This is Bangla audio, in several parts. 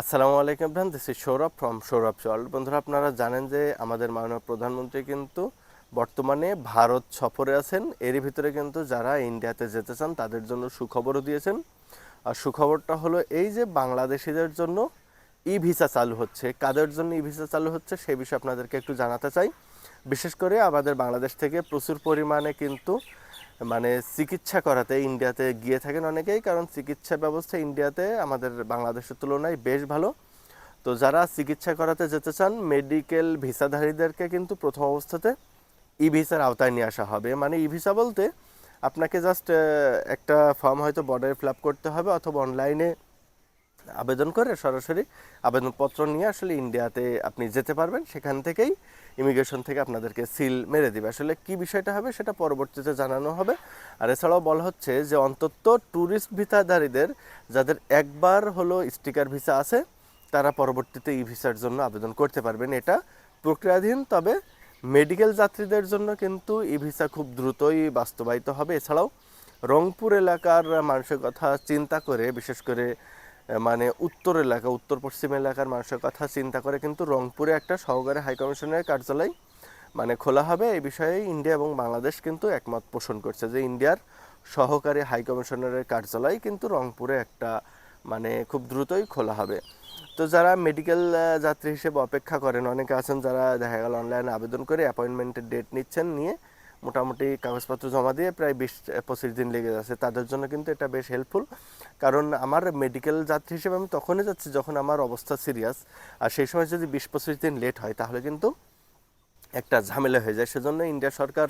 আসসালামু আলাইকুম ভান this is Sourav from Sourav চল বন্ধুরা, আপনারা জানেন যে আমাদের মাননীয় প্রধানমন্ত্রী কিন্তু বর্তমানে ভারত সফরে আছেন। এরই ভিতরে কিন্তু যারা ইন্ডিয়াতে যেতে চান, তাদের জন্য সুখবরও দিয়েছেন। আর সুখবরটা হলো এই যে বাংলাদেশিদের জন্য ই ভিসা চালু হচ্ছে। কাদের জন্য ই ভিসা চালু হচ্ছে সেই বিষয়ে আপনাদেরকে একটু জানাতে চাই। বিশেষ করে আমাদের বাংলাদেশ থেকে প্রচুর পরিমাণে কিন্তু মানে চিকিৎসা করাতে ইন্ডিয়াতে গিয়ে থাকেন অনেকেই, কারণ চিকিৎসা ব্যবস্থা ইন্ডিয়াতে আমাদের বাংলাদেশের তুলনায় বেশ ভালো। তো যারা চিকিৎসা করাতে যেতে চান, মেডিকেল ভিসাধারীদেরকে কিন্তু প্রথম অবস্থাতে ই ভিসার আওতায় নিয়ে আসা হবে। মানে ই ভিসা বলতে আপনাকে জাস্ট একটা ফর্ম হয়তো বর্ডারে ফিল করতে হবে অথবা অনলাইনে আবেদন করে সরাসরি আবেদনপত্র নিয়ে আসলে ইন্ডিয়াতে আপনি যেতে পারবেন। সেখান থেকেই ইমিগ্রেশন থেকে আপনাদেরকে সিল মেরে দিবে। আসলে কি বিষয়টা হবে সেটা পরবর্তীতে জানানো হবে। আর এছাড়াও বলা হচ্ছে যে অন্তত ট্যুরিস্ট ভিসাধারীদের যাদের একবার হলো স্টিকার ভিসা আছে, তারা পরবর্তীতে ই ভিসার জন্য আবেদন করতে পারবেন। এটা প্রক্রিয়াধীন, তবে মেডিকেল যাত্রীদের জন্য কিন্তু ই ভিসা খুব দ্রুতই বাস্তবায়িত হবে। এছাড়াও রংপুর এলাকার মানুষের কথা চিন্তা করে, বিশেষ করে মানে উত্তর এলাকা, উত্তর পশ্চিম এলাকার মানুষের কথা চিন্তা করে কিন্তু রংপুরে একটা সহকারী হাইকমিশনের কার্যালয় মানে খোলা হবে। এই বিষয়ে ইন্ডিয়া এবং বাংলাদেশ কিন্তু একমত পোষণ করছে যে ইন্ডিয়ার সহকারী হাইকমিশনারের কার্যালয় কিন্তু রংপুরে একটা মানে খুব দ্রুতই খোলা হবে। তো যারা মেডিকেল যাত্রী হিসেবে অপেক্ষা করেন, অনেকে আছেন যারা দেখা গেল অনলাইনে আবেদন করে অ্যাপয়েন্টমেন্টের ডেট নিচ্ছেন নিয়ে মোটামুটি কাগজপত্র জমা দিয়ে প্রায় বিশ, পঁচিশ দিন লেগে যাচ্ছে। তাদের জন্য কিন্তু এটা বেশ হেল্পফুল কারণ আমার মেডিকেল যাত্রী হিসেবে আমি তখনই যাচ্ছি যখন আমার অবস্থা সিরিয়াস আর সেই সময় যদি বিশ, পঁচিশ দিন লেট হয়, তাহলে কিন্তু একটা ঝামেলা হয়ে যায়। সেজন্য ইন্ডিয়া সরকার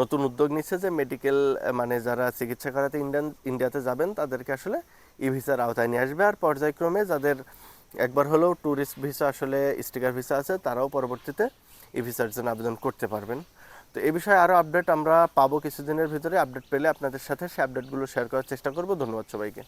নতুন উদ্যোগ নিচ্ছে যে মেডিকেল মানে যারা চিকিৎসা করাতে ইন্ডিয়ান, ইন্ডিয়াতে যাবেন, তাদেরকে আসলে ই ভিসার আওতায় নিয়ে আসবে। আর পর্যায়ক্রমে যাদের একবার হলেও ট্যুরিস্ট ভিসা আসলে স্টিকার ভিসা আছে, তারাও পরবর্তীতে ই ভিসার জন্য আবেদন করতে পারবেন। তো এ বিষয়ে আরও আপডেট আমরা পাবো কিছুদিনের ভিতরে। আপডেট পেলে আপনাদের সাথে সে আপডেটগুলো শেয়ার করার চেষ্টা করব। ধন্যবাদ সবাইকে।